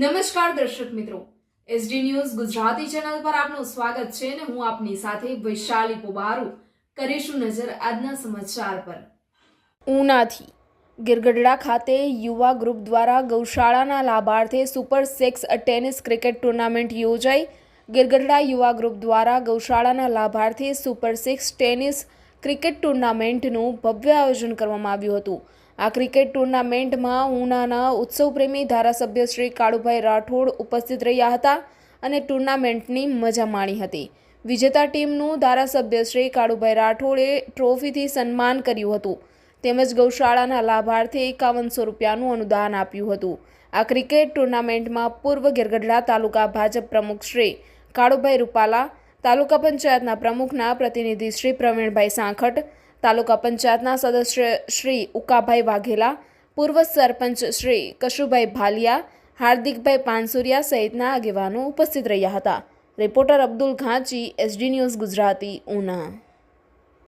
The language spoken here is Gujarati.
નમસ્કાર દર્શક મિત્રો. એસડી ન્યૂઝ ગુજરાતી ચેનલ પર આપનું સ્વાગત છે અને હું આપની સાથે વૈશાલી પોબારુ કરીશું નજર આજના સમાચાર પર. ઉનાથી. ગિરગઢડા ખાતે યુવા ગ્રુપ દ્વારા ગૌશાળાના લાભાર્થે super six tennis cricket tournament યોજાઈ. ગિરગઢડા યુવા ગ્રુપ દ્વારા ગૌશાળાના લાભાર્થે સુપર સિક્સ ટેનિસ ક્રિકેટ ટુર્નામેન્ટનું ભવ્ય આયોજન કરવામાં આવ્યું હતું. આ ક્રિકેટ ટુર્નામેન્ટમાં ઉનાના ઉત્સવપ્રેમી ધારાસભ્ય શ્રી કાળુભાઈ રાઠોડ ઉપસ્થિત રહ્યા હતા અને ટુર્નામેન્ટની મજા માણી હતી. વિજેતા ટીમનું ધારાસભ્ય શ્રી કાળુભાઈ રાઠોડે ટ્રોફીથી સન્માન કર્યું હતું. તેમજ ગૌશાળાના લાભાર્થે એકાવનસો રૂપિયાનું અનુદાન આપ્યું હતું. આ ક્રિકેટ ટુર્નામેન્ટમાં પૂર્વ ગેરગઢડા તાલુકા ભાજપ પ્રમુખ શ્રી કાળુભાઈ રૂપાલા, તાલુકા પંચાયતના પ્રમુખના પ્રતિનિધિ શ્રી પ્રવીણભાઈ સાંખટ તાલુકા પંચાયતના સદસ્ય શ્રી ઉકાભાઈ વાઘેલા, પૂર્વ સરપંચ શ્રી કશુભાઈ ભાલિયા, હાર્દિકભાઈ પાનસુરિયા સહિતના આગેવાનો ઉપસ્થિત રહ્યા હતા. Reporter Abdul Ghanchi SD news Gujarati, Una.